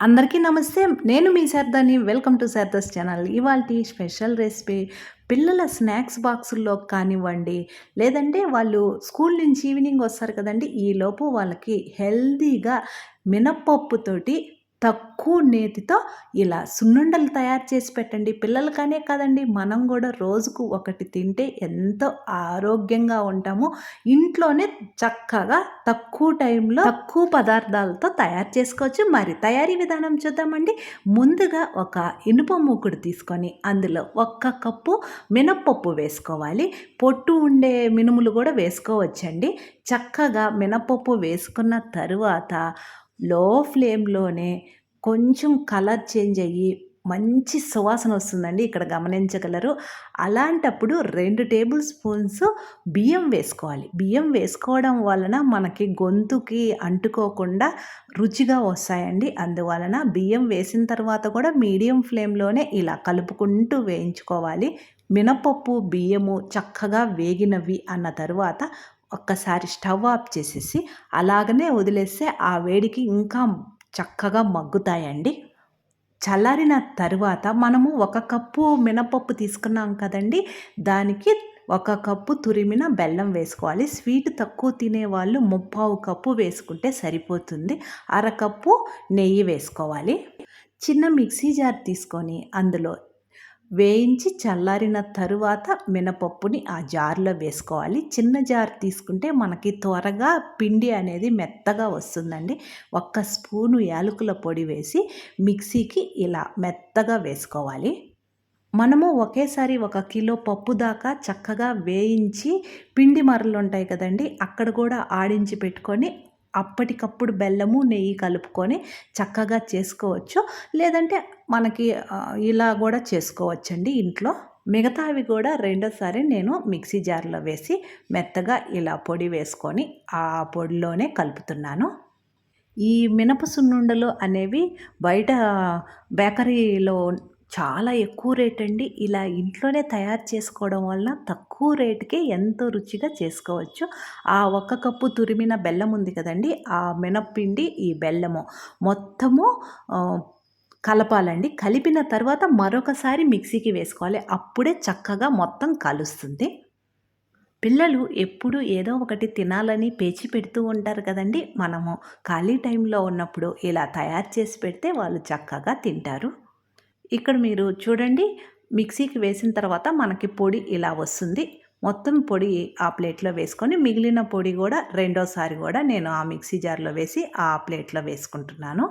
అందరికీ నమస్తే. నేను మీ శారదాని వెల్కమ్ టు శారదాస్ ఛానల్. ఇవాళ స్పెషల్ రెసిపీ పిల్లల స్నాక్స్ బాక్సుల్లో కానివ్వండి లేదంటే వాళ్ళు స్కూల్ నుంచి ఈవినింగ్ వస్తారు కదండి ఈలోపు వాళ్ళకి హెల్తీగా మినప్పప్పుతోటి తక్కువ నేతితో ఇలా సున్నుండలు తయారు చేసి పెట్టండి. పిల్లలకనే కాదండి మనం కూడా రోజుకు ఒకటి తింటే ఎంతో ఆరోగ్యంగా ఉంటాము. ఇంట్లోనే చక్కగా తక్కువ టైంలో తక్కువ పదార్థాలతో తయారు చేసుకోవచ్చు. మరి తయారీ విధానం చూద్దామండి. ముందుగా ఒక ఇనుప మూకుడు తీసుకొని అందులో ఒక్క కప్పు మినప్పప్పు వేసుకోవాలి. పొట్టు ఉండే మినుములు కూడా వేసుకోవచ్చండి. చక్కగా మినపప్పు వేసుకున్న తరువాత లో ఫ్లేమ్లోనే కొంచెం కలర్ చేంజ్ అయ్యి మంచి సువాసన వస్తుందండి. ఇక్కడ గమనించగలరు. అలాంటప్పుడు రెండు టేబుల్ స్పూన్స్ బియ్యం వేసుకోవాలి. బియ్యం వేసుకోవడం వలన మనకి గొంతుకి అంటుకోకుండా రుచిగా వస్తాయండి. అందువలన బియ్యం వేసిన తర్వాత కూడా మీడియం ఫ్లేమ్లోనే ఇలా కలుపుకుంటూ వేయించుకోవాలి. మినపప్పు బియ్యము చక్కగా వేగినవి అన్న తరువాత ఒక్కసారి స్టవ్ ఆఫ్ చేసేసి అలాగనే వదిలేస్తే ఆ వేడికి ఇంకా చక్కగా మగ్గుతాయండి. చల్లారిన తరువాత మనము ఒక కప్పు మినపప్పు తీసుకున్నాం కదండి దానికి ఒక కప్పు తురిమిన బెల్లం వేసుకోవాలి. స్వీట్ తక్కువ తినేవాళ్ళు ముప్పావు కప్పు వేసుకుంటే సరిపోతుంది. అరకప్పు నెయ్యి వేసుకోవాలి. చిన్న మిక్సీ జార్ తీసుకొని అందులో వేయించి చల్లారిన తరువాత మినపప్పుని ఆ జార్లో వేసుకోవాలి. చిన్న జార్ తీసుకుంటే మనకి త్వరగా పిండి అనేది మెత్తగా వస్తుందండి. ఒక్క స్పూను యాలకుల పొడి వేసి మిక్సీకి ఇలా మెత్తగా వేసుకోవాలి. మనము ఒకేసారి ఒక కిలో పప్పు దాకా చక్కగా వేయించి పిండి మరలు ఉంటాయి కదండి అక్కడ కూడా ఆడించి పెట్టుకొని అప్పటికప్పుడు బెల్లము నెయ్యి కలుపుకొని చక్కగా చేసుకోవచ్చు. లేదంటే మనకి ఇలా కూడా చేసుకోవచ్చండి ఇంట్లో. మిగతావి కూడా రెండోసారి నేను మిక్సీ జార్లో వేసి మెత్తగా ఇలా పొడి వేసుకొని ఆ పొడిలోనే కలుపుతున్నాను. ఈ మినప సున్నుండలు అనేవి బయట బేకరీలో చాలా ఎక్కువ రేట్ అండి. ఇలా ఇంట్లోనే తయారు చేసుకోవడం వలన తక్కువ రేటుకే ఎంతో రుచిగా చేసుకోవచ్చు. ఆ ఒక్క కప్పు తురిమిన బెల్లం ఉంది కదండి ఆ మినప్పిండి ఈ బెల్లము మొత్తము కలపాలండి. కలిపిన తర్వాత మరొకసారి మిక్సీకి వేసుకోవాలి. అప్పుడే చక్కగా మొత్తం కలుస్తుంది. పిల్లలు ఎప్పుడు ఏదో ఒకటి తినాలని పేచి పెడుతూ ఉంటారు కదండి. మనము ఖాళీ టైంలో ఉన్నప్పుడు ఇలా తయారు చేసి పెడితే వాళ్ళు చక్కగా తింటారు. ఇక్కడ మీరు చూడండి మిక్సీకి వేసిన తర్వాత మనకి పొడి ఇలా వస్తుంది. మొత్తం పొడి ఆ ప్లేట్లో వేసుకొని మిగిలిన పొడి కూడా రెండోసారి కూడా నేను ఆ మిక్సీ జార్లో వేసి ఆ ప్లేట్లో వేసుకుంటున్నాను.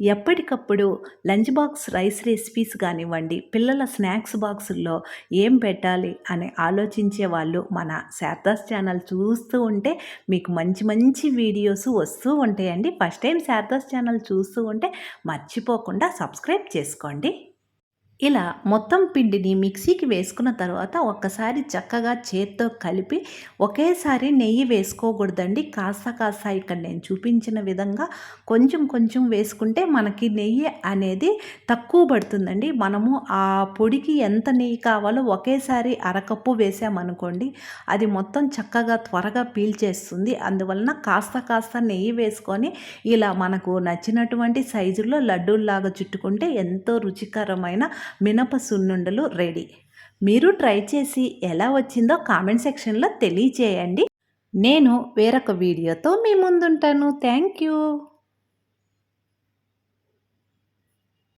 ఎప్పటికప్పుడు లంచ్ బాక్స్ రైస్ రెసిపీస్ కానివ్వండి పిల్లల స్నాక్స్ బాక్సుల్లో ఏం పెట్టాలి అని ఆలోచించే వాళ్ళు మన శారదాస్ ఛానల్ చూస్తూ ఉంటే మీకు మంచి మంచి వీడియోస్ వస్తూ ఉంటాయండి. ఫస్ట్ టైం శారదాస్ ఛానల్ చూస్తూ ఉంటే మర్చిపోకుండా సబ్స్క్రైబ్ చేసుకోండి. ఇలా మొత్తం పిండిని మిక్సీకి వేసుకున్న తర్వాత ఒక్కసారి చక్కగా చేత్తో కలిపి ఒకేసారి నెయ్యి వేసుకోకూడదండి. కాస్త కాస్త ఇక్కడ నేను చూపించిన విధంగా కొంచెం కొంచెం వేసుకుంటే మనకి నెయ్యి అనేది తక్కువ పడుతుందండి. మనము ఆ పొడికి ఎంత నెయ్యి కావాలో ఒకేసారి అరకప్పు వేసామనుకోండి అది మొత్తం చక్కగా త్వరగా పీల్చేస్తుంది. అందువలన కాస్త కాస్త నెయ్యి వేసుకొని ఇలా మనకు నచ్చినటువంటి సైజులో లడ్డూల్లాగా చుట్టుకుంటే ఎంతో రుచికరమైన మినప సున్నుండలు రెడీ. మీరు ట్రై చేసి ఎలా వచ్చిందో కామెంట్ సెక్షన్లో తెలియచేయండి. నేను వేరొక వీడియోతో మీ ముందుంటాను. Thank you.